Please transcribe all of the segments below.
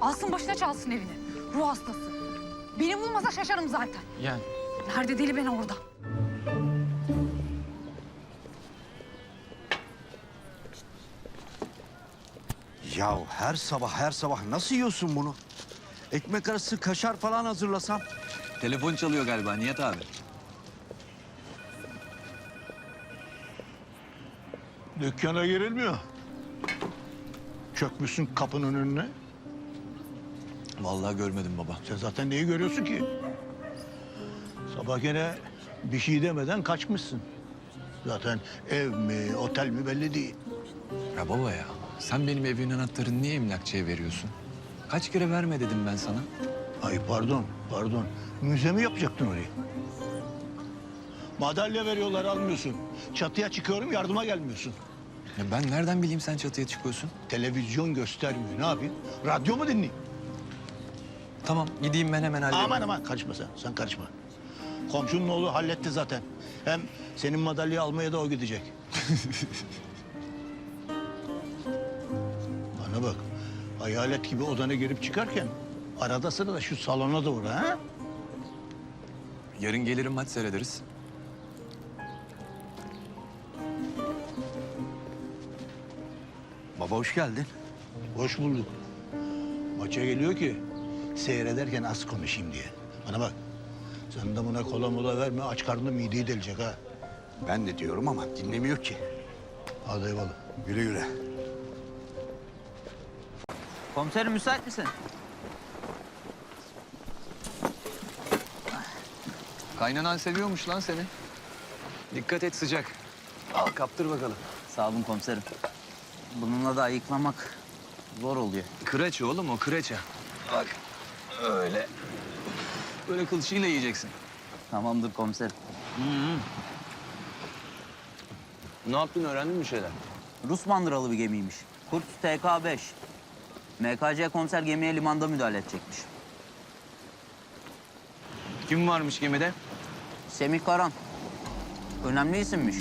Alsın başına çalsın evini. Ruh hastası. Beni bulmasa şaşarım zaten. Yani Nerede deli ben orada. Ya her sabah her sabah nasıl yiyorsun bunu? Ekmek arası kaşar falan hazırlasam. telefon çalıyor galiba Nihat abi. Dükkana girilmiyor. Çökmüşsün kapının önüne. Vallahi görmedim baba. Sen zaten neyi görüyorsun ki? Sabah gene bir şey demeden kaçmışsın. Zaten ev mi, otel mi belli değil. Ya baba ya sen benim evimin anahtarını niye emlakçıya veriyorsun? Kaç kere verme dedim ben sana. Ay pardon, pardon. Müze mi yapacaktın orayı? Madalya veriyorlar almıyorsun. Çatıya çıkıyorum yardıma gelmiyorsun. Ya ben nereden bileyim sen çatıya çıkıyorsun? Televizyon göstermiyor. Ne yapayım? Radyo mu dinleyeyim? Tamam gideyim ben hemen halledeyim. Aman aman karışma sen. Sen karışma. Komşunun oğlu halletti zaten. Hem senin madalyayı almaya da o gidecek. Bana bak. Hayalet gibi odana girip çıkarken arada sırada şu salona da uğra ha? Yarın gelirim maç seyrederiz. Baba hoş geldin. Hoş bulduk. Maça geliyor ki seyrederken az konuşayım diye. Bana bak. Sen de buna kola mola verme. Aç karnına mideyi delecek ha. Ben de diyorum ama dinlemiyor ki. Hadi eyvallah. Güle güle. Komiserim müsait misin? Kaynanan seviyormuş lan seni. Dikkat et sıcak. Al kaptır bakalım. Sağ olun komiserim. Bununla da ayıklamak zor oluyor. Kıraç oğlum o kıraça. Bak öyle. Böyle kılçığıyla yiyeceksin. Tamamdır komiserim. Ne yaptın öğrendin mi bir şeyler? Rus mandıralı bir gemiymiş. Kurt TK-5. MKC komiser gemiye limanda müdahale edecekmiş. Kim varmış gemide? Semih Karan. Önemli isimmiş.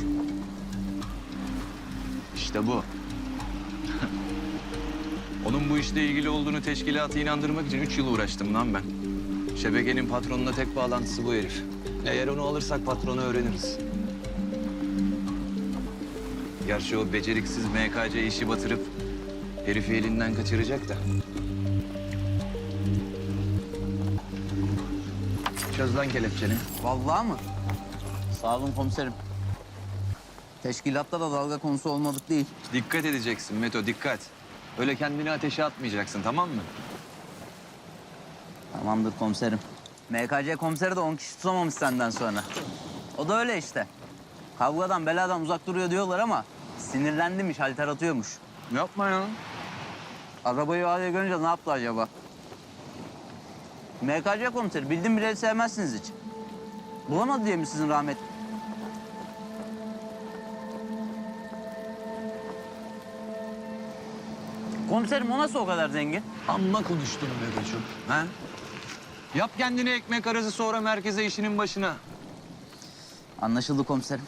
İşte bu. Onun bu işle ilgili olduğunu teşkilatı inandırmak için üç yıl uğraştım lan ben. Şebekenin patronuna tek bağlantısı bu herif. Eğer onu alırsak patronu öğreniriz. Gerçi o beceriksiz MKC işi batırıp herifi elinden kaçıracak da. Çöz lan kelepçeni. Vallahi mı? Sağ olun komiserim. Teşkilatta da dalga konusu olmadık değil. Dikkat edeceksin Meto, dikkat. Öyle kendini ateşe atmayacaksın, tamam mı? Tamamdır komiserim. MKC komiseri de 10 kişi tutamamış senden sonra. O da öyle işte. Kavgadan beladan uzak duruyor diyorlar ama sinirlendimiş, halter atıyormuş. Yapma ya. Arabayı hale görünce ne yaptı acaba? MKC komiseri bildim bile sevmezsiniz hiç. Bulamadı diye mi sizin rahmet? Komiserim o nasıl o kadar zengin? Amma konuştun be Beço. Ha? Yap kendine ekmek arası sonra merkeze işinin başına. Anlaşıldı komiserim.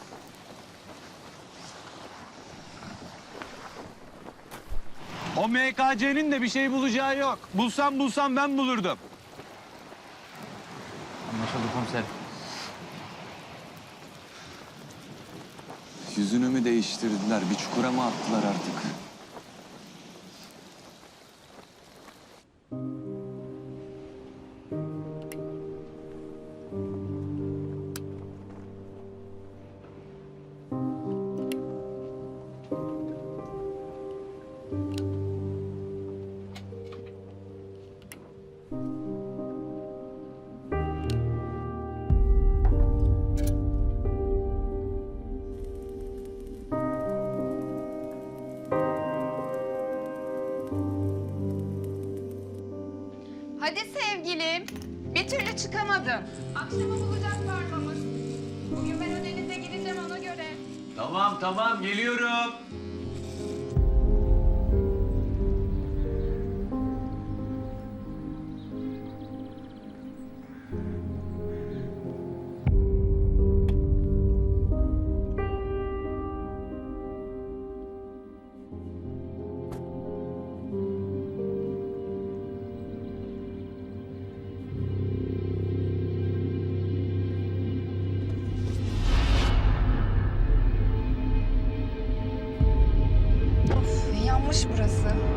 O MKC'nin de bir şey bulacağı yok. Bulsam bulsam ben bulurdum. Anlaşıldı komiserim. Yüzünü mü değiştirdiler, bir çukura mı attılar artık? Hadi sevgilim. Bir türlü çıkamadın. Akşama bulacak varmamız. Bugün ben ödenize gideceğim ona göre. Tamam tamam geliyorum. Burası.